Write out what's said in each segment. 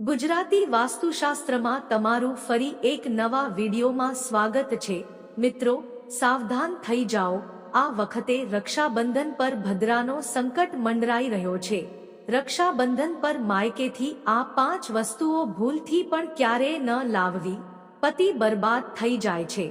ગુજરાતી વાસ્તુશાસ્ત્રમાં તમારું ફરી એક નવા વિડીયોમાં સ્વાગત છે. મિત્રો, સાવધાન થઈ જાઓ. આ વખતે રક્ષાબંધન પર ભદ્રાનો સંકટ મંડરાઈ રહ્યો છે. રક્ષાબંધન પર માયકેથી આ પાંચ વસ્તુઓ ભૂલથી પણ ક્યારેય ન લાવવી, પતિ બરબાદ થઈ જાય છે.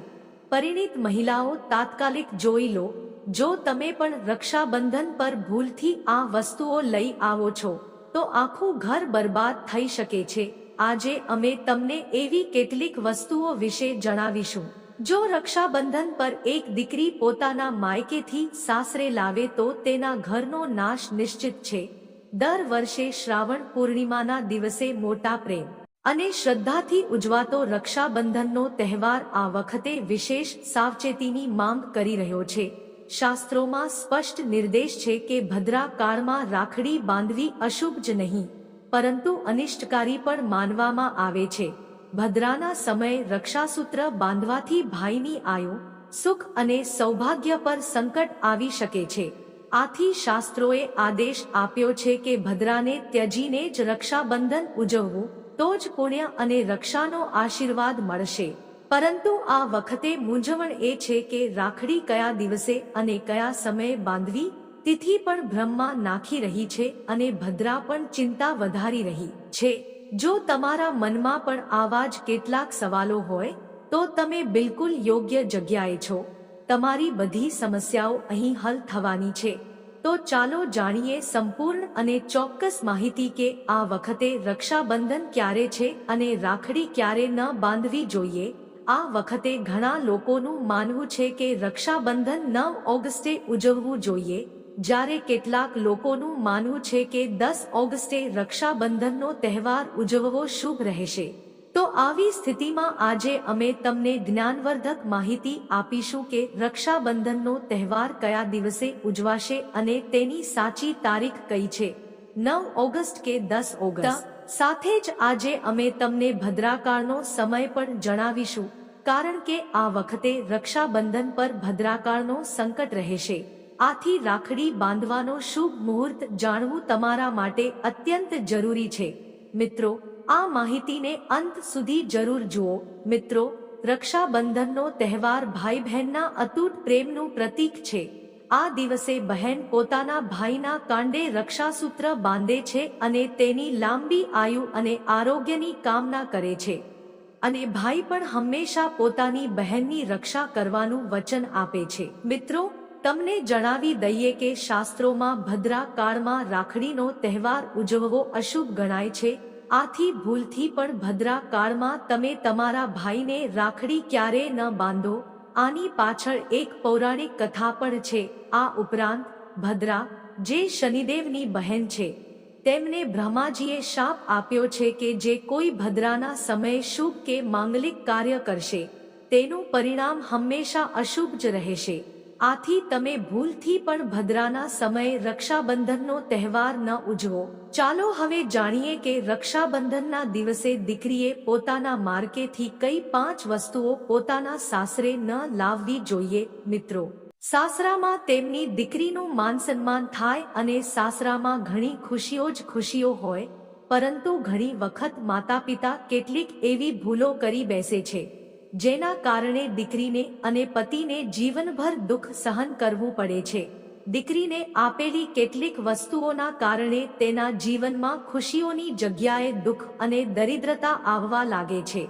પરિણીત મહિલાઓ, તાત્કાલિક જોઈ લો. જો તમે પણ રક્ષાબંધન પર ભૂલથી આ વસ્તુઓ લઈ આવો છો તો આખું ઘર બરબાદ થઈ શકે છે. આજે અમે તમને એવી કેટલીક વસ્તુઓ વિશે જણાવીશું. જો રક્ષાબંધન પર એક દીકરી પોતાના માયકેથી સાસરે લાવે તો તેના ઘરનો નાશ નિશ્ચિત છે. દર વર્ષે શ્રાવણ પૂર્ણિમાના દિવસે મોટા પ્રેમ અને શ્રદ્ધાથી ઉજવાતો રક્ષાબંધનનો તહેવાર આ વખતે વિશેષ સાવચેતીની માંગ કરી રહ્યો છે. શાસ્ત્રોમાં સ્પષ્ટ નિર્દેશ છે કે ભદ્રાકારમાં રાખડી બાંધવી અશુભ જ નહીં, પરંતુ અનિષ્ટકારી પણ માનવામાં આવે છે. ભદ્રાના સમયે રક્ષાસૂત્ર બાંધવાથી ભાઈની આયુ, સુખ અને સૌભાગ્ય પર સંકટ આવી શકે છે. આથી શાસ્ત્રોએ આદેશ આપ્યો છે કે ભદ્રાને ત્યજીને જ રક્ષાબંધન ઉજવવું, તો જ પુણ્ય અને રક્ષાનો આશીર્વાદ મળશે. પરંતુ આ વખતે મૂંઝવણ એ છે કે રાખડી કયા દિવસે અને કયા સમયે બાંધવી, તિથિ પણ ભ્રમમાં નાખી રહી છે અને ભદ્રા પણ ચિંતા વધારી રહી છે. જો તમારા મનમાં પણ આવા જ કેટલાક સવાલો હોય, તો તમે બિલકુલ યોગ્ય જગ્યાએ છો. તમારી બધી સમસ્યાઓ અહીં હલ થવાની છે. તો ચાલો જાણીએ સંપૂર્ણ અને ચોક્કસ માહિતી કે આ વખતે રક્ષાબંધન ક્યારે છે અને રાખડી ક્યારે ન બાંધવી જોઈએ. આ વખતે ઘણા લોકોનું માનવું છે કે રક્ષાબંધન નવ ઓગસ્ટે ઉજવવું જોઈએ. જ્યારે કેટલાક લોકોનું માનવું છે કે દસ ઓગસ્ટે રક્ષાબંધનનો તહેવાર ઉજવવો શુભ રહેશે. તો આવી સ્થિતિમાં આજે અમે તમને જ્ઞાનવર્ધક માહિતી આપીશું કે રક્ષાબંધનનો તહેવાર કયા દિવસે ઉજવાશે અને તેની સાચી તારીખ કઈ છે. નવ ઓગસ્ટ કે દસ ઓગસ્ટ. સાથે જ આજે અમે તમને ભદ્રાકાળનો સમય પણ જણાવીશું, કારણ કે આ વખતે રક્ષાબંધન પર ભદ્રાકાળનો સંકટ રહેશે. આથી રાખડી બાંધવાનો શુભ મુહૂર્ત જાણવું તમારા માટે અત્યંત જરૂરી છે. મિત્રો, આ માહિતીને અંત સુધી જરૂર જુઓ. મિત્રો, રક્ષાબંધનનો તહેવાર ભાઈ બહેનના અતૂટ પ્રેમનું પ્રતીક છે. આ દિવસે બહેન પોતાના ભાઈના કાંડે રક્ષાસૂત્ર બાંધે છે અને તેની લાંબી આયુ અને આરોગ્યની કામના કરે છે. અને ભાઈ પણ હંમેશા પોતાની બહેનની રક્ષા કરવાનું વચન આપે છે. મિત્રો, તમને જણાવી દઈએ કે શાસ્ત્રોમાં ભદ્રા કાળમાં રાખડીનો તહેવાર ઉજવવો અશુભ ગણાય છે. આથી ભૂલથી પણ ભદ્રા કાળમાં તમે તમારા ભાઈને રાખડી ક્યારે ન બાંધો. આની પાછળ એક પૌરાણિક કથા પણ છે. આ ઉપરાંત, ભદ્રા, જે શનિદેવની બહેન છે, તેમને બ્રહ્માજીએ શાપ આપ્યો છે કે જે કોઈ ભદ્રાના સમયે શુભ કે માંગલિક કાર્ય કરશે. તેનું પરિણામ હંમેશા અશુભ જ રહેશે. આથી તમે ભૂલથી પણ ભદ્રાના સમયે રક્ષાબંધનનો તહેવાર ન ઉજવો. ચાલો હવે જાણીએ કે રક્ષાબંધનના દિવસે દીકરીએ પોતાના માર્કેથી કઈ પાંચ વસ્તુઓ પોતાના સાસરે ન લાવવી જોઈએ, મિત્રો. સાસરામાં તેમની દીકરીનું માન સન્માન થાય અને સાસરામાં ઘણી ખુશીઓ જ ખુશીઓ હોય, પરંતુ ઘણી વખત માતા પિતા કેટલીક એવી ભૂલો કરી બેસે છે. જેના કારણે દીકરીને અને પતિને જીવનભર દુઃખ સહન કરવું પડે છે. દીકરીને આપેલી કેટલીક વસ્તુઓના કારણે તેના જીવનમાં ખુશીઓની જગ્યાએ દુઃખ અને દરિદ્રતા આવવા લાગે છે.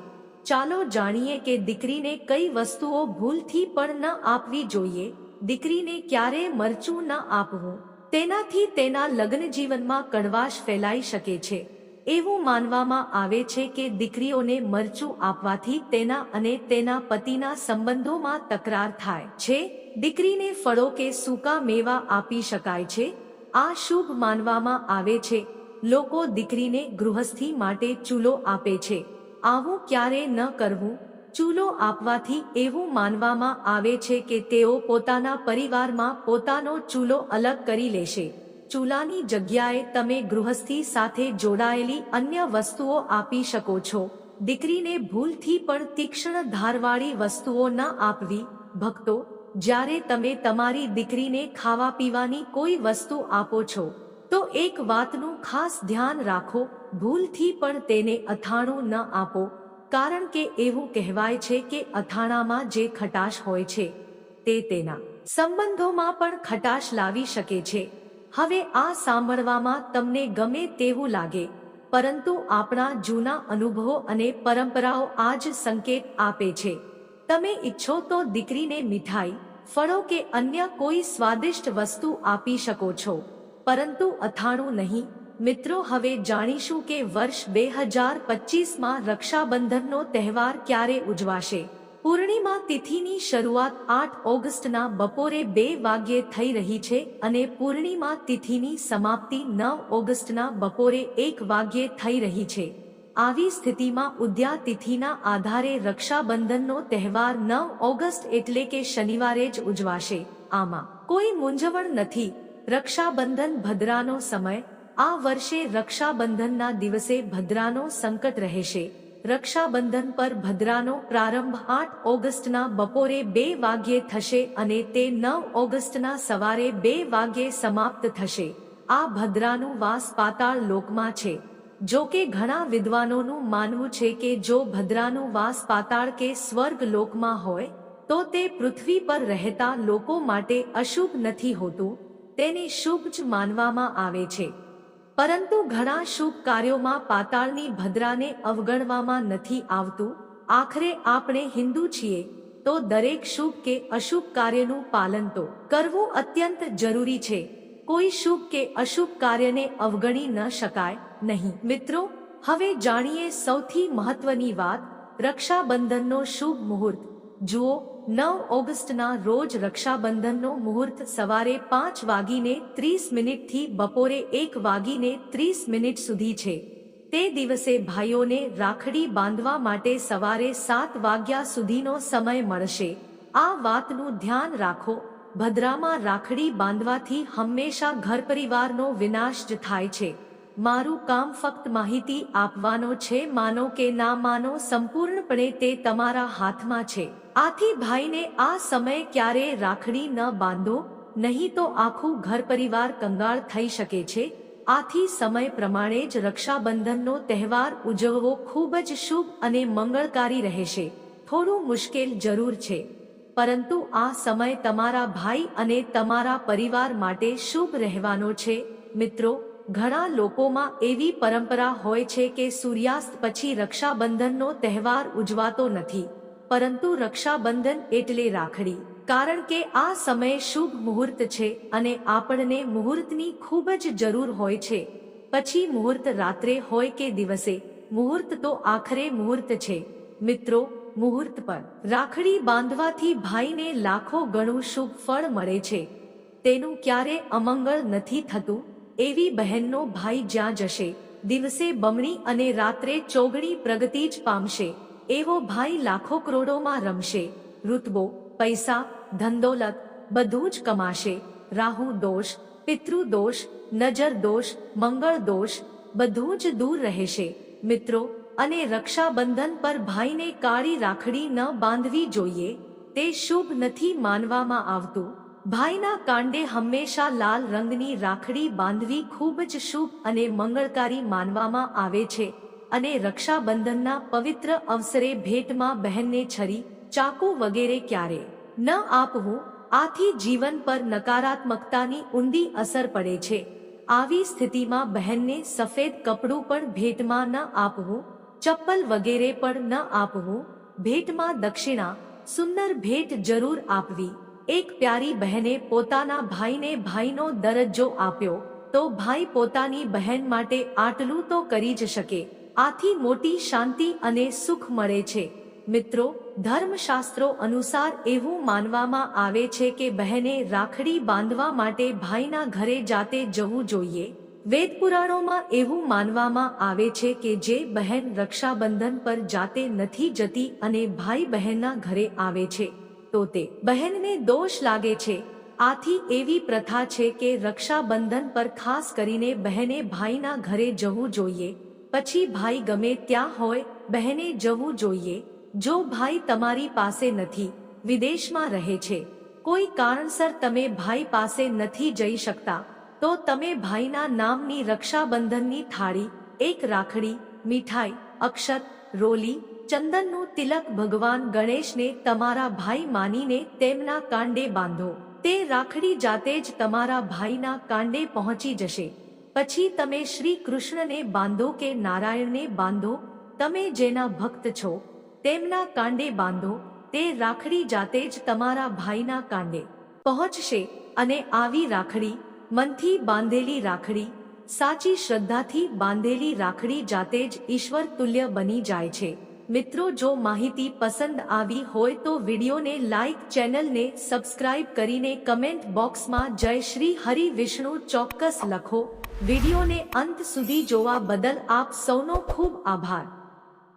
ચાલો જાણીએ કે દીકરીને કઈ વસ્તુઓ ભૂલથી પણ ન આપવી જોઈએ. દીકરીને ક્યારે મરચું ન આપવું. તેનાથી તેના લગ્ન જીવનમાં કડવાશ ફેલાઈ શકે છે. એવું માનવામાં આવે છે કે દીકરીઓને મરચું આપવાથી તેના અને તેના પતિના સંબંધોમાં તકરાર થાય છે. દીકરીને ફળો કે સૂકા મેવા આપી શકાય છે. આ શુભ માનવામાં આવે છે. લોકો દીકરીને ગૃહસ્થી માટે ચૂલો આપે છે. આવું ક્યારે ન કરવું? ચૂલો આપવાથી એવું માનવામાં આવે છે કે તેઓ પોતાના પરિવારમાં પોતાનો ચૂલો અલગ કરી લેશે. ચૂલાની જગ્યાએ તમે ગૃહસ્થી સાથે જોડાયેલી અન્ય વસ્તુઓ આપી શકો છો. દીકરીને ભૂલથી પણ તીક્ષ્ણ ધારવાળી વસ્તુઓ ન આપવી. ભક્તો, જ્યારે તમે તમારી દીકરીને ખાવા પીવાની કોઈ વસ્તુ આપો છો, તો એક વાતનું ખાસ ધ્યાન રાખો. ભૂલથી પણ તેને અથાણું ન આપો, કારણ કે એવું કહેવાય છે કે અથાણામાં જે ખટાશ હોય છે, તે તેના સંબંધોમાં પણ ખટાશ લાવી શકે છે. હવે આ સાંભળવામાં તમને ગમે તેવું લાગે, પરંતુ આપણા જૂના અનુભવો અને પરંપરાઓ આ જ સંકેત આપે છે. તમે ઈચ્છો તો દીકરીને મીઠાઈ, ફળો કે અન્ય કોઈ સ્વાદિષ્ટ વસ્તુ આપી શકો છો, પરંતુ અથાણું નહીં. મિત્રો, હવે જાણીશું કે વર્ષ બે હજાર પચીસમાં રક્ષાબંધનનો તહેવાર ક્યારે ઉજવાશે. પૂર્ણિમા તિથિની શરૂઆત આઠ ઓગસ્ટના બપોરે બે વાગ્યે થઈ રહી છે અને પૂર્ણિમા તિથિની સમાપ્તિ નવ ઓગસ્ટના બપોરે એક વાગ્યે થઈ રહી છે. આવી સ્થિતિમાં ઉદ્યા તિથિના આધારે રક્ષાબંધનનો તહેવાર નવ ઓગસ્ટ એટલે કે શનિવારે જ ઉજવાશે. આમાં કોઈ મૂંઝવણ નથી. રક્ષાબંધન ભદ્રાનો સમય. આ વર્ષે રક્ષાબંધનના દિવસે ભદ્રાનો સંકટ રહેશે. રક્ષાબંધન પર ભદ્રાનો પ્રારંભ આઠ ઓગસ્ટના બપોરે બે વાગ્યે થશે અને તે નવ ઓગસ્ટના સવારે બે વાગ્યે સમાપ્ત થશે. આ ભદ્રાનું વાસ પાતાળ લોકમાં છે. જો કે ઘણા વિદ્વાનોનું માનવું છે કે જો ભદ્રાનું વાસ પાતાળ કે સ્વર્ગ લોકમાં હોય, તો તે પૃથ્વી પર રહેતા લોકો માટે અશુભ નથી હોતું. તેને શુભ જ માનવામાં આવે છે. પરંતુ ઘણા શુભ કાર્યોમાં પાતાળની ભદ્રાને અવગણવામાં નથી આવતું. આખરે આપણે હિન્દુ છીએ, તો દરેક શુભ કે અશુભ કાર્યનું પાલન તો કરવું અત્યંત જરૂરી છે. કોઈ શુભ કે અશુભ કાર્યને અવગણી ન શકાય, નહીં. મિત્રો, હવે જાણીએ સૌથી મહત્વની વાત રક્ષાબંધનનો શુભ મુહૂર્ત. જુઓ નવ ઓગસ્ટના રોજ રક્ષાબંધનનો મુહૂર્ત સવારે પાંચ વાગીને ત્રીસ મિનિટથી બપોરે એક વાગીને ત્રીસ મિનિટ સુધી છે. તે દિવસે ભાઈઓને રાખડી બાંધવા માટે સવારે સાત વાગ્યા સુધીનો સમય મળશે. આ વાતનું ધ્યાન રાખો. ભદ્રામાં રાખડી બાંધવાથી હંમેશા ઘર પરિવારનો વિનાશ જ થાય છે. મારું કામ ફક્ત માહિતી આપવાનો છે. માનો કે ના માનો, સંપૂર્ણપણે તે તમારા હાથમાં છે. આથી ભાઈને આ સમય ક્યારે રાખડી ન બાંધો, નહીં તો આખું ઘર પરિવાર કંગાળ થઈ શકે છે. આથી સમય પ્રમાણે જ રક્ષાબંધનનો તહેવાર ઉજવવો ખૂબ જ શુભ અને મંગળકારી રહેશે. થોડું મુશ્કેલ જરૂર છે. પરંતુ આ સમય તમારા ભાઈ અને તમારા પરિવાર માટે શુભ રહેવાનો છે. મિત્રો ઘણા લોકોમાં એવી પરંપરા હોય છે કે સૂર્યાસ્ત પછી રક્ષાબંધનનો તહેવાર ઉજવાતો નથી, પરંતુ રક્ષાબંધન એટલે રાખડી. કારણ કે આ સમય શુભ મુહૂર્ત છે અને આપણને મુહૂર્તની ખૂબ જ જરૂર હોય છે. પછી મુહૂર્ત રાત્રે હોય કે દિવસે, મુહૂર્ત તો આખરે મુહૂર્ત છે. મિત્રો, મુહૂર્ત પર રાખડી બાંધવાથી ભાઈને લાખો ગણું શુભ ફળ મળે છે. તેનું ક્યારે અમંગળ નથી થતું? એવી બહેનનો ભાઈ જ્યાં જશે, દિવસે બમણી અને રાત્રે ચોગણી પ્રગતિ જ પામશે, એવો ભાઈ લાખો કરોડોમાં રમશે, ઋતબો, પૈસા ધંદોલત બધું જ કમાશે, રાહુ દોષ પિતૃદોષ નજર દોષ, મંગળ દોષ, બધું જ દૂર રહેશે, મિત્રો, અને રક્ષાબંધન પર ભાઈને કાળી રાખડી ન બાંધવી જોઈએ, તે શુભ નથી માનવામાં આવતું. ભાઈના કાંડે હંમેશા લાલ રંગની રાખડી બાંધવી ખૂબ જ શુભ અને મંગળકારી માનવામાં આવે છે અને રક્ષાબંધનના પવિત્ર અવસરે ભેટમાં બહેનને છરી, ચાકુ વગેરે ક્યારે ન આપવું, આથી જીવન પર નકારાત્મકતાની ઊંડી અસર પડે છે. આવી સ્થિતિમાં બહેનને સફેદ કપડું પણ ભેટમાં ન આપવું, ચપ્પલ વગેરે પણ ન આપવું, ભેટમાં દક્ષિણા, સુંદર ભેટ જરૂર આપવી. એક પ્યારી બહેને પોતાના ભાઈને ભાઈનો દરજ્જો આપ્યો, તો ભાઈ પોતાની બહેન માટે આટલું તો કરી જ શકે. આથી મોટી શાંતિ અને સુખ મળે છે. મિત્રો, ધર્મશાસ્ત્રો અનુસાર એવું માનવામાં આવે છે કે બહેને રાખડી બાંધવા માટે ભાઈના ઘરે જાતે જવું જોઈએ. વેદ પુરાણોમાં એવું માનવામાં આવે છે કે જે બહેન રક્ષાબંધન પર જાતે નથી જતી અને ભાઈ બહેનના ઘરે આવે છે. તો તે બહેનને દોષ લાગે છે. આથી એવી પ્રથા છે કે રક્ષાબંધન પર ખાસ કરીને બહેને ભાઈના ઘરે જવું જોઈએ. પછી ભાઈ ગમે ત્યાં હોય, બહેને જવું જોઈએ. જો ભાઈ તમારી પાસે નથી, વિદેશમાં રહે છે. કોઈ કારણસર તમે ભાઈ પાસે નથી જઈ શકતા, તો તમે ભાઈના નામની રક્ષાબંધનની થાળી, એક રાખડી, મીઠાઈ, અક્ષત, રોલી ચંદનનું તિલક ભગવાન ગણેશને તમારા ભાઈ માનીને તેમના કાંડે બાંધો. તે રાખડી જાતે જ તમારા ભાઈના કાંડે પહોંચી જશે. પછી તમે શ્રી કૃષ્ણને બાંધો કે નારાયણને બાંધો, તમે જેના ભક્ત છો, તેમના કાંડે બાંધો, તે રાખડી જાતે જ તમારા ભાઈના કાંડે પહોંચશે અને આવી રાખડી, મનથી બાંધેલી રાખડી, સાચી શ્રદ્ધાથી બાંધેલી રાખડી જાતે જ ઈશ્વર તુલ્ય બની જાય છે. મિત્રો, જો માહિતી પસંદ આવી હોય તો વિડીયોને લાઇક ચેનલને સબસ્ક્રાઇબ કરીને કમેન્ટ બોક્સમાં જય શ્રી હરિ વિષ્ણુ ચોક્કસ લખો. વિડીયોને અંત સુધી જોવા બદલ આપ સૌનો ખૂબ આભાર.